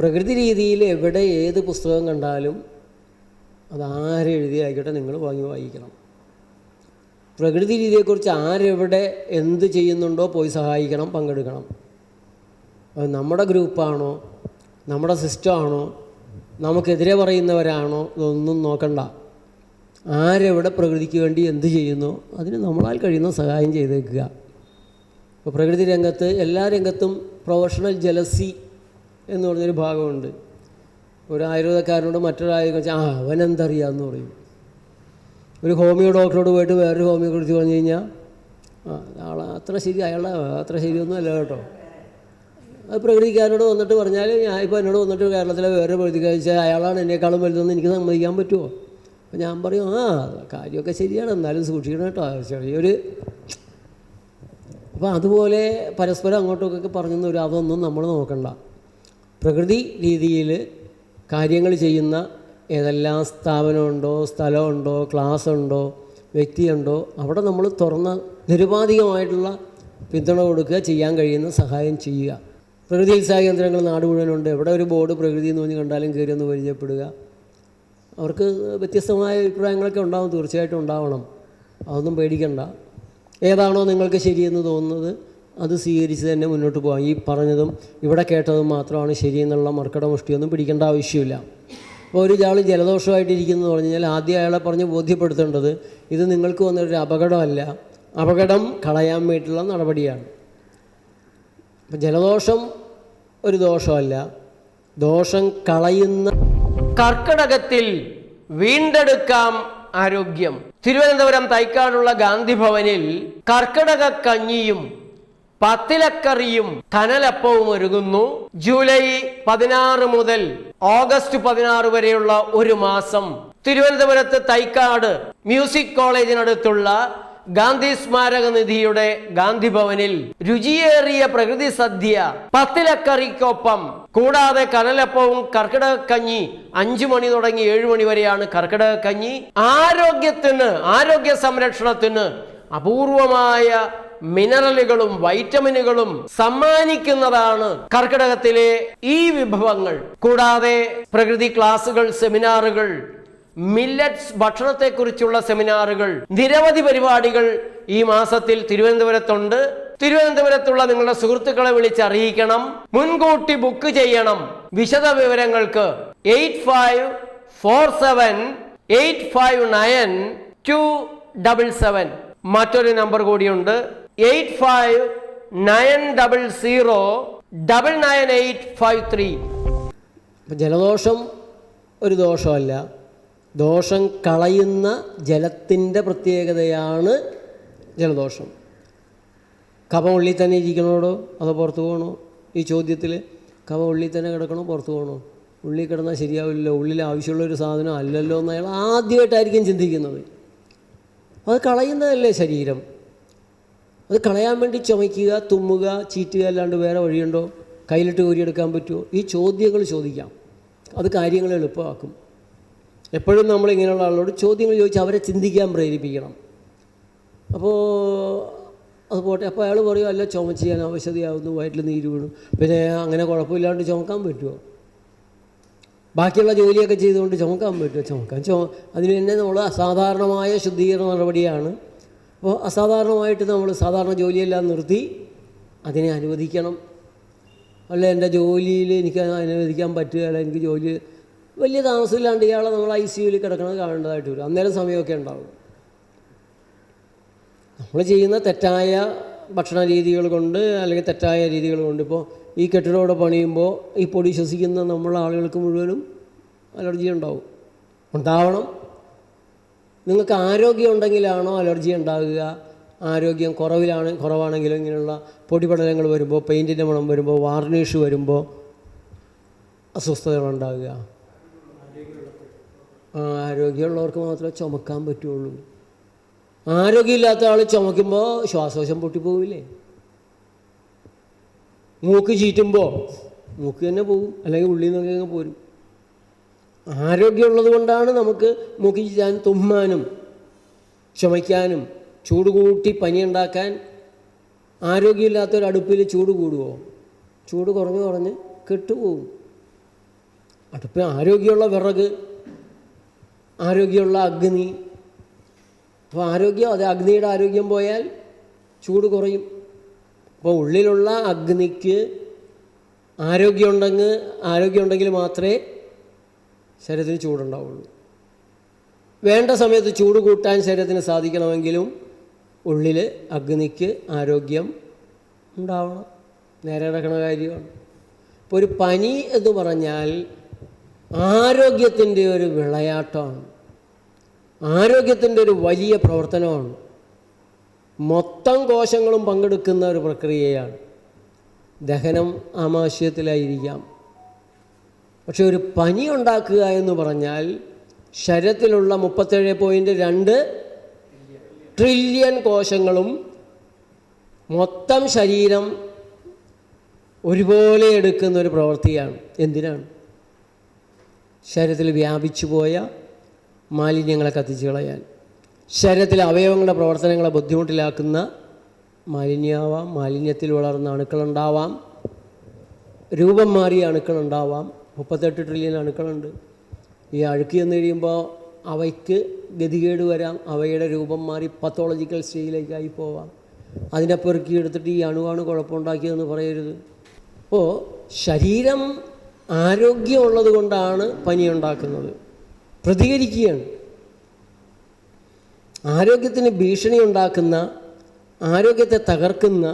പ്രകൃതി രീതിയിൽ എവിടെ ഏത് പുസ്തകം കണ്ടാലും അത് ആരെഴുതിയായിക്കോട്ടെ നിങ്ങൾ വാങ്ങി വായിക്കണം. പ്രകൃതി രീതിയെക്കുറിച്ച് ആരെവിടെ എന്ത് ചെയ്യുന്നുണ്ടോ പോയി സഹായിക്കണം പങ്കെടുക്കണം. അത് നമ്മുടെ ഗ്രൂപ്പാണോ? നമ്മുടെ സിസ്റ്റമാണോ? നമുക്കെതിരെ പറയുന്നവരാണോ? ഇതൊന്നും നോക്കണ്ട. ആരെവിടെ പ്രകൃതിക്ക് വേണ്ടി എന്ത് ചെയ്യുന്നു? അതിന് നമ്മളാൽ കഴിയുന്ന സഹായം ചെയ്തേക്കുക. ഇപ്പോൾ പ്രകൃതി രംഗത്ത് എല്ലാ രംഗത്തും പ്രൊഫഷണൽ ജലസി എന്ന് പറഞ്ഞൊരു ഭാഗമുണ്ട്. ഒരു ആയുർവേദക്കാരനോട് മറ്റൊരു വെച്ചാൽ ആ അവനെന്തറിയാമെന്ന് പറയും. ഒരു ഹോമിയോ ഡോക്ടറോട് പോയിട്ട് വേറൊരു ഹോമിയോ കുറിച്ച് പറഞ്ഞു കഴിഞ്ഞാൽ ആ ആളെ അത്ര ശരി അയാളെ അത്ര ശരിയൊന്നും അല്ല കേട്ടോ. അത് പ്രകൃതിക്കാരനോട് വന്നിട്ട് പറഞ്ഞാൽ ഞാൻ ഇപ്പോൾ എന്നോട് വന്നിട്ട് കേരളത്തിലെ വേറെ പ്രകൃതിക്കാർ വെച്ചാൽ അയാളാണ് എന്നെക്കാളും വലുതെന്ന് എനിക്ക് സമ്മതിക്കാൻ പറ്റുമോ അപ്പോൾ ഞാൻ പറയും ആ കാര്യമൊക്കെ ശരിയാണ് എന്നാലും സൂക്ഷിക്കണം കേട്ടോ. ചെറിയൊരു അപ്പോൾ അതുപോലെ പരസ്പരം അങ്ങോട്ടൊക്കെ പറഞ്ഞു ഒരു അതൊന്നും നമ്മൾ നോക്കണ്ട. പ്രകൃതി രീതിയിൽ കാര്യങ്ങൾ ചെയ്യുന്ന ഏതെല്ലാം സ്ഥാപനമുണ്ടോ സ്ഥലമുണ്ടോ ക്ലാസ് ഉണ്ടോ വ്യക്തിയുണ്ടോ അവിടെ നമ്മൾ തുറന്ന നിരുപാധികമായിട്ടുള്ള പിന്തുണ കൊടുക്കുക ചെയ്യാൻ കഴിയുന്ന സഹായം ചെയ്യുക. പ്രകൃതി ഉത്സാഹ കേന്ദ്രങ്ങൾ നാട് മുഴുവനുണ്ട്. എവിടെ ഒരു ബോർഡ് പ്രകൃതി എന്ന് പറഞ്ഞ് കണ്ടാലും കയറി ഒന്ന് പരിചയപ്പെടുക. അവർക്ക് വ്യത്യസ്തമായ അഭിപ്രായങ്ങളൊക്കെ ഉണ്ടാവും തീർച്ചയായിട്ടും ഉണ്ടാവണം. അതൊന്നും പേടിക്കണ്ട. ഏതാണോ നിങ്ങൾക്ക് ശരിയെന്ന് തോന്നുന്നത് അത് സ്വീകരിച്ച് തന്നെ മുന്നോട്ട് പോകാം ഈ പറഞ്ഞതും ഇവിടെ കേട്ടതും മാത്രമാണ് ശരിയെന്നുള്ള മർക്കട മുഷ്ടിയൊന്നും പിടിക്കേണ്ട ആവശ്യമില്ല. അപ്പോൾ ഒരു ആൾ ജലദോഷമായിട്ടിരിക്കുന്നു പറഞ്ഞു കഴിഞ്ഞാൽ ആദ്യം അയാളെ പറഞ്ഞ് ബോധ്യപ്പെടുത്തേണ്ടത് ഇത് നിങ്ങൾക്ക് വന്നൊരു അപകടമല്ല. അപകടം കളയാൻ വേണ്ടിയിട്ടുള്ള നടപടിയാണ്. അപ്പം ജലദോഷം ഒരു ദോഷമല്ല. ദോഷം കളയുന്ന കർക്കിടകത്തിൽ വീണ്ടെടുക്കാം ആരോഗ്യം. തിരുവനന്തപുരം തൈക്കാടുള്ള ഗാന്ധി ഭവനിൽ കർക്കിടക കഞ്ഞിയും പത്തിലക്കറിയും കനലപ്പവും ഒരുങ്ങുന്നു. ജൂലൈ പതിനാറ് മുതൽ ഓഗസ്റ്റ് പതിനാറ് വരെയുള്ള ഒരു മാസം തിരുവനന്തപുരത്ത് തൈക്കാട് മ്യൂസിക് കോളേജിനടുത്തുള്ള ഗാന്ധി സ്മാരക നിധിയുടെ ഗാന്ധി ഭവനിൽ രുചിയേറിയ പ്രകൃതി സദ്യ പത്തിലക്കറിക്കൊപ്പം കൂടാതെ കനലപ്പവും കർക്കിടക കഞ്ഞി അഞ്ചു മണി തുടങ്ങി ഏഴു മണി വരെയാണ് കർക്കിടക കഞ്ഞി ആരോഗ്യത്തിന് ആരോഗ്യ സംരക്ഷണത്തിന് അപൂർവമായ മിനറലുകളും വൈറ്റമിനുകളും സമ്മാനിക്കുന്നതാണ് കർക്കിടകത്തിലെ ഈ വിഭവങ്ങൾ. കൂടാതെ പ്രകൃതി ക്ലാസുകൾ സെമിനാറുകൾ മില്ലറ്റ്സ് ഭക്ഷണത്തെക്കുറിച്ചുള്ള സെമിനാറുകൾ നിരവധി പരിപാടികൾ ഈ മാസത്തിൽ തിരുവനന്തപുരത്തുണ്ട്. തിരുവനന്തപുരത്തുള്ള നിങ്ങളുടെ സുഹൃത്തുക്കളെ വിളിച്ചറിയിക്കണം. മുൻകൂട്ടി ബുക്ക് ചെയ്യണം. വിശദ വിവരങ്ങൾക്ക് eight five four seven eight five nine two double seven. മറ്റൊരു നമ്പർ കൂടിയുണ്ട്. Eight five nine double zero double nine eight five three ജലദോഷം ഒരു ദോഷമല്ല. ദോഷം കളയുന്ന ജലത്തിന്റെ പ്രത്യേകതയാണ് ജലദോഷം. കഫം ഉള്ളിൽ തന്നെ ഇരിക്കണോടോ? അതോ പുറത്തു പോകണോ? ഈ ചോദ്യത്തിൽ കഫം ഉള്ളിൽ തന്നെ കിടക്കണോ? പുറത്തു പോകണോ? ഉള്ളിൽ കിടന്നാൽ ശരിയാവില്ലല്ലോ? ഉള്ളിൽ ആവശ്യമുള്ള ഒരു സാധനം അല്ലല്ലോ എന്ന് അയാൾ ആദ്യമായിട്ടായിരിക്കും ചിന്തിക്കുന്നത്. അത് കളയുന്നതല്ലേ ശരീരം? അത് കളയാൻ വേണ്ടി ചുമയ്ക്കുക തുമ്മുക ചീറ്റുക അല്ലാണ്ട് വേറെ വഴിയുണ്ടോ? കയ്യിലിട്ട് കോരിയെടുക്കാൻ പറ്റുമോ? ഈ ചോദ്യങ്ങൾ ചോദിക്കാം. അത് കാര്യങ്ങൾ എളുപ്പമാക്കും. എപ്പോഴും നമ്മൾ ഇങ്ങനെയുള്ള ആളോട് ചോദ്യങ്ങൾ ചോദിച്ച് അവരെ ചിന്തിക്കാൻ പ്രേരിപ്പിക്കണം. അപ്പോൾ അത് പോട്ടെ. അപ്പോൾ അയാൾ പറയും അല്ല ചുമച്ച് ചെയ്യാൻ ആവശ്യതയാവുന്നു വയറ്റിൽ നീര് വീണു. പിന്നെ അങ്ങനെ കുഴപ്പമില്ലാണ്ട് ചുമക്കാൻ പറ്റുമോ? ബാക്കിയുള്ള ജോലിയൊക്കെ ചെയ്തുകൊണ്ട് ചുമക്കാൻ പറ്റുമോ? ചുമക്കാൻ ചുമ അതിന് തന്നെ നമ്മൾ അസാധാരണമായ ശുദ്ധീകരണ നടപടിയാണ് അപ്പോൾ അസാധാരണമായിട്ട് നമ്മൾ സാധാരണ ജോലിയെല്ലാം നിർത്തി അതിനെ അനുവദിക്കണം. അല്ല എന്റെ ജോലിയിൽ എനിക്ക് അനുവദിക്കാൻ പറ്റുകയില്ല എനിക്ക് ജോലി വലിയ താമസമില്ലാണ്ട് ഇയാളെ നമ്മൾ ഐ സി യുവിൽ കിടക്കണത് കാണേണ്ടതായിട്ട് വരും. അന്നേരം സമയമൊക്കെ ഉണ്ടാവും. നമ്മൾ ചെയ്യുന്ന തെറ്റായ ഭക്ഷണ രീതികൾ കൊണ്ട് അല്ലെങ്കിൽ തെറ്റായ രീതികൾ കൊണ്ട് ഇപ്പോൾ ഈ കെട്ടിടവിടെ പണിയുമ്പോൾ ഈ പൊടി ശ്വസിക്കുന്ന നമ്മളെ ആളുകൾക്ക് മുഴുവനും അലർജി ഉണ്ടാവും. ഉണ്ടാവണം. നിങ്ങൾക്ക് ആരോഗ്യം ഉണ്ടെങ്കിലാണോ അലർജി ഉണ്ടാകുക. ആരോഗ്യം കുറവിലാണ് കുറവാണെങ്കിലും ഇങ്ങനെയുള്ള പൊടിപടലങ്ങൾ വരുമ്പോൾ പെയിന്റിന്റെ മണം വരുമ്പോൾ വാർണിഷ് വരുമ്പോൾ അസ്വസ്ഥതകളുണ്ടാകുക. ആരോഗ്യമുള്ളവർക്ക് മാത്രമേ ചുമക്കാൻ പറ്റുള്ളൂ. ആരോഗ്യമില്ലാത്ത ആൾ ചുമക്കുമ്പോൾ ശ്വാസകോശം പൊട്ടിപ്പോവില്ലേ? മൂക്ക് ചീറ്റുമ്പോൾ മൂക്ക് തന്നെ പോകും അല്ലെങ്കിൽ ഉള്ളിൽ നിന്നൊക്കെ പോരും. ആരോഗ്യമുള്ളത് കൊണ്ടാണ് നമുക്ക് മുഖിച്ചാൻ തുമ്മാനും ചുമയ്ക്കാനും ചൂട് കൂട്ടി പനിയുണ്ടാക്കാൻ ആരോഗ്യമില്ലാത്തൊരടുപ്പിൽ ചൂട് കൂടുമോ ചൂട് കുറഞ്ഞ് കുറഞ്ഞ് കെട്ടുപോകും. അടുപ്പിൽ ആരോഗ്യമുള്ള വിറക് ആരോഗ്യമുള്ള അഗ്നി. അപ്പോൾ ആരോഗ്യം അത് അഗ്നിയുടെ ആരോഗ്യം പോയാൽ ചൂട് കുറയും. അപ്പോൾ ഉള്ളിലുള്ള അഗ്നിക്ക് ആരോഗ്യമുണ്ടെങ്കിൽ ആരോഗ്യമുണ്ടെങ്കിൽ മാത്രമേ ശരീരത്തിന് ചൂടുണ്ടാവുള്ളൂ. വേണ്ട സമയത്ത് ചൂട് കൂട്ടാൻ ശരീരത്തിന് സാധിക്കണമെങ്കിലും ഉള്ളിൽ അഗ്നിക്ക് ആരോഗ്യം ഉണ്ടാവണം. നേരെ നടക്കുന്ന കാര്യമാണ്. ഇപ്പോൾ ഒരു പനി എന്ന് പറഞ്ഞാൽ ആരോഗ്യത്തിന്റെ ഒരു വിളയാട്ടമാണ്. ആരോഗ്യത്തിന്റെ ഒരു വലിയ പ്രവർത്തനമാണ്. മൊത്തം കോശങ്ങളും പങ്കെടുക്കുന്ന ഒരു പ്രക്രിയയാണ്. ദഹനം ആമാശയത്തിലായിരിക്കാം. പക്ഷെ ഒരു പനി ഉണ്ടാക്കുക എന്ന് പറഞ്ഞാൽ ശരീരത്തിലുള്ള മുപ്പത്തേഴ് പോയിന്റ് രണ്ട് ട്രില്യൺ കോശങ്ങളും മൊത്തം ശരീരം ഒരുപോലെ എടുക്കുന്ന ഒരു പ്രവൃത്തിയാണ്. എന്തിനാണ്? ശരീരത്തിൽ വ്യാപിച്ചു പോയ മാലിന്യങ്ങളെ കത്തിച്ചു കളയാൻ. ശരീരത്തിലെ അവയവങ്ങളുടെ പ്രവർത്തനങ്ങളെ ബുദ്ധിമുട്ടിലാക്കുന്ന മാലിന്യമാവാം മാലിന്യത്തിൽ വളർന്ന അണുക്കളുണ്ടാവാം രൂപം മാറിയ അണുക്കളുണ്ടാവാം മുപ്പത്തെട്ട് ട്രില്യൺ അണുക്കളുണ്ട്. ഈ അഴുക്ക് ചെന്ന് കഴിയുമ്പോൾ അവയ്ക്ക് ഗതികേട് വരാം. അവയുടെ രൂപം മാറി പത്തോളജിക്കൽ സ്റ്റേജിലേക്കായി പോവാം. അതിനെ പെറുക്കി എടുത്തിട്ട് ഈ അണുവാണ് കുഴപ്പമുണ്ടാക്കിയതെന്ന് പറയരുത്. അപ്പോൾ ശരീരം ആരോഗ്യമുള്ളത് കൊണ്ടാണ് പനി ഉണ്ടാക്കുന്നത്. പ്രതികരിക്കുകയാണ്. ആരോഗ്യത്തിന് ഭീഷണി ഉണ്ടാക്കുന്ന ആരോഗ്യത്തെ തകർക്കുന്ന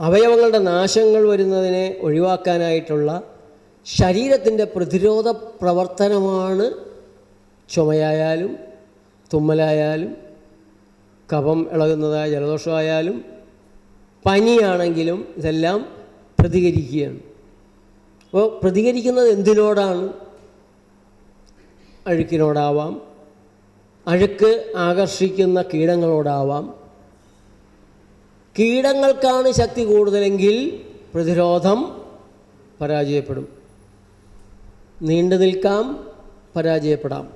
അവയവങ്ങളുടെ നാശങ്ങൾ വരുന്നതിനെ ഒഴിവാക്കാനായിട്ടുള്ള ശരീരത്തിന്റെ പ്രതിരോധ പ്രവർത്തനമാണ് ചുമയായാലും തുമ്മലായാലും കഫം ഇളകുന്നതായ ജലദോഷമായാലും പനിയാണെങ്കിലും ഇതെല്ലാം പ്രതികരിക്കുകയാണ്. അപ്പോൾ പ്രതികരിക്കുന്നത് എന്തിനോടാണ്? അഴുക്കിനോടാവാം അഴുക്ക് ആകർഷിക്കുന്ന കീടങ്ങളോടാവാം കീടങ്ങൾക്കാണ് ശക്തി കൂടുതലെങ്കിൽ പ്രതിരോധം പരാജയപ്പെടും. നീണ്ടു നിൽക്കാം പരാജയപ്പെടാം.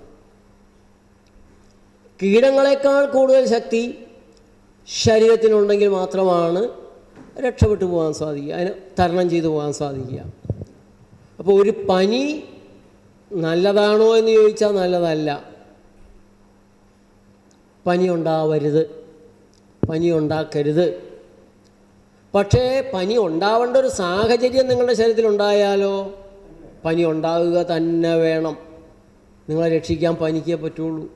കീടങ്ങളെക്കാൾ കൂടുതൽ ശക്തി ശരീരത്തിനുണ്ടെങ്കിൽ മാത്രമാണ് രക്ഷപ്പെട്ടു പോകാൻ സാധിക്കുക അതിന് തരണം ചെയ്തു പോകാൻ സാധിക്കുക. അപ്പോൾ ഒരു പനി നല്ലതാണോ എന്ന് ചോദിച്ചാൽ നല്ലതല്ല. പനി ഉണ്ടാവരുത്. പനി ഉണ്ടാക്കരുത് പക്ഷേ പനി ഉണ്ടാവേണ്ട ഒരു സാഹചര്യം നിങ്ങളുടെ ശരീരത്തിൽ ഉണ്ടായാലോ പനി ഉണ്ടാവുക തന്നെ വേണം. നിങ്ങളെ രക്ഷിക്കാൻ പനിക്കേ പറ്റുള്ളൂ.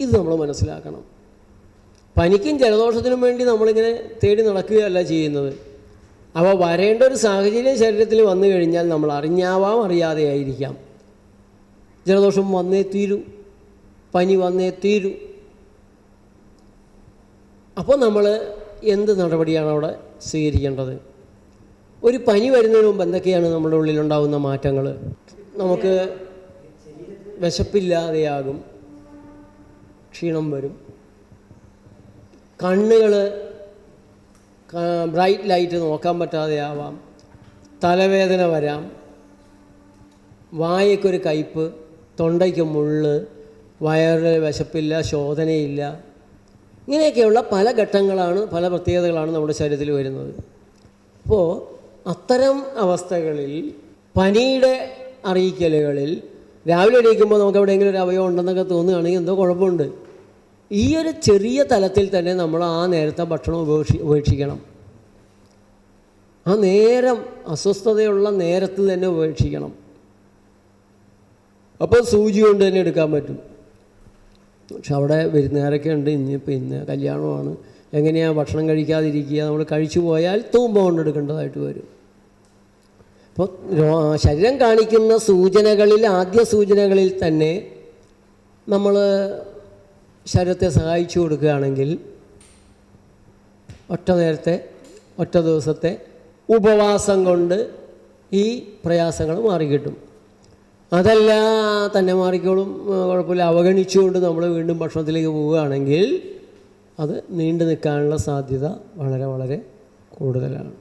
ഇത് നമ്മൾ മനസ്സിലാക്കണം. പനിക്കും ജലദോഷത്തിനും വേണ്ടി നമ്മളിങ്ങനെ തേടി നടക്കുകയല്ല ചെയ്യുന്നത്. അവ വരേണ്ട ഒരു സാഹചര്യം ശരീരത്തിൽ വന്നു കഴിഞ്ഞാൽ നമ്മൾ അറിഞ്ഞാവാം അറിയാതെ ആയിരിക്കാം. ജലദോഷം വന്നേ തീരൂ. പനി വന്നേ തീരൂ. അപ്പോൾ നമ്മൾ എന്ത് നടപടിയാണ് അവിടെ സ്വീകരിക്കേണ്ടത്? ഒരു പനി വരുന്നതിന് മുമ്പ് എന്തൊക്കെയാണ് നമ്മുടെ ഉള്ളിലുണ്ടാകുന്ന മാറ്റങ്ങൾ നമുക്ക് വിശപ്പില്ലാതെയാകും. ക്ഷീണം വരും. കണ്ണുകൾ ബ്രൈറ്റ് ലൈറ്റ് നോക്കാൻ പറ്റാതെയാവാം. തലവേദന വരാം. വായക്കൊരു കയ്പ് തൊണ്ടയ്ക്ക് മുള്ള് വയറിൽ വിശപ്പില്ല ശോധനയില്ല. ഇങ്ങനെയൊക്കെയുള്ള പല ഘട്ടങ്ങളാണ് പല പ്രത്യേകതകളാണ് നമ്മുടെ ശരീരത്തിൽ വരുന്നത്. അപ്പോൾ അത്തരം അവസ്ഥകളിൽ പനിയുടെ അറിയിക്കലുകളിൽ രാവിലെ എണീക്കുമ്പോൾ നമുക്ക് എവിടെയെങ്കിലും ഒരു അവയവം ഉണ്ടെന്നൊക്കെ തോന്നുകയാണെങ്കിൽ എന്തോ കുഴപ്പമുണ്ട്. ഈ ഒരു ചെറിയ തലത്തിൽ തന്നെ നമ്മൾ ആ നേരത്തെ ഭക്ഷണം ഉപേക്ഷി ഉപേക്ഷിക്കണം. ആ നേരം അസ്വസ്ഥതയുള്ള നേരത്ത് തന്നെ ഉപേക്ഷിക്കണം. അപ്പോൾ സൂചി കൊണ്ട് തന്നെ എടുക്കാൻ പറ്റും. പക്ഷെ അവിടെ വരുന്നവരൊക്കെ ഉണ്ട് ഇനി പിന്നെ കല്യാണമാണ്. എങ്ങനെയാണ് ഭക്ഷണം കഴിക്കാതിരിക്കുക? നമ്മൾ കഴിച്ചു പോയാൽ തൂമ്പ കൊണ്ടെടുക്കേണ്ടതായിട്ട് വരും. അപ്പോൾ ശരീരം കാണിക്കുന്ന സൂചനകളിൽ ആദ്യ സൂചനകളിൽ തന്നെ നമ്മൾ ശരീരത്തെ സഹായിച്ചു കൊടുക്കുകയാണെങ്കിൽ ഒറ്റ നേരത്തെ ഒറ്റ ദിവസത്തെ ഉപവാസം കൊണ്ട് ഈ പ്രയാസങ്ങൾ മാറിക്കിട്ടും. അതല്ല തന്നെ മാറിക്കോളും. കുഴപ്പമില്ല. അവഗണിച്ചുകൊണ്ട് നമ്മൾ വീണ്ടും ഭക്ഷണത്തിലേക്ക് പോവുകയാണെങ്കിൽ അത് നീണ്ടു നിൽക്കാനുള്ള സാധ്യത വളരെ വളരെ കൂടുതലാണ്.